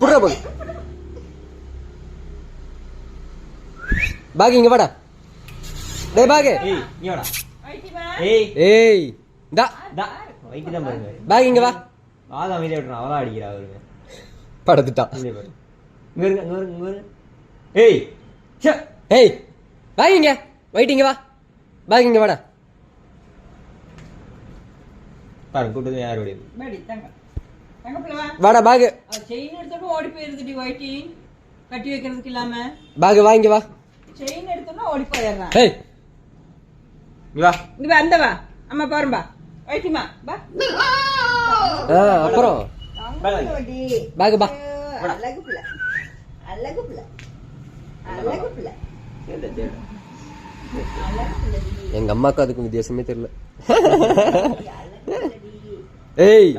புடுறா போய் பாகி இங்க வாடா. டேய் பாகி. ஏய் வாடா. ஏய். ஏய் டா டா வைக்கு தான் பாருங்க. பாகி இங்க வா. வாத அமைதியா விட்டுறான் அவதான் அடிக்கிறா அவரு. படுத்துட்டான் இங்க பாரு. இங்க இருங்க இங்க இருங்க இங்க ஏய் ஏய் பாகி இங்க. வைட்டிங்க வா. பாகி இங்க வாடா. பாருங்க கூட்டது யாருடைய மேடி தங்க தங்க பிள்ளை வா வாடா பாகு செயின் எடுத்தோட ஓடி போயிருதுடி ஒயிட்டி கட்டி வைக்கிறதுக்கு இல்லாம பாகு வா இங்க வா செயின் எடுத்தோன்னா ஓடி போயிடுறான் ஏய் நீ வா இங்க வா அந்த வா அம்மா பாரும்பா ஒயிட்டிமா வா ஆ அப்புறம். பாகு பா அழகு பிள்ளை அழகு பிள்ளை அழகு பிள்ளை எங்க அம்மாக்கு அதுக்கும் வித்தியாசமே தெரியல ஏய்.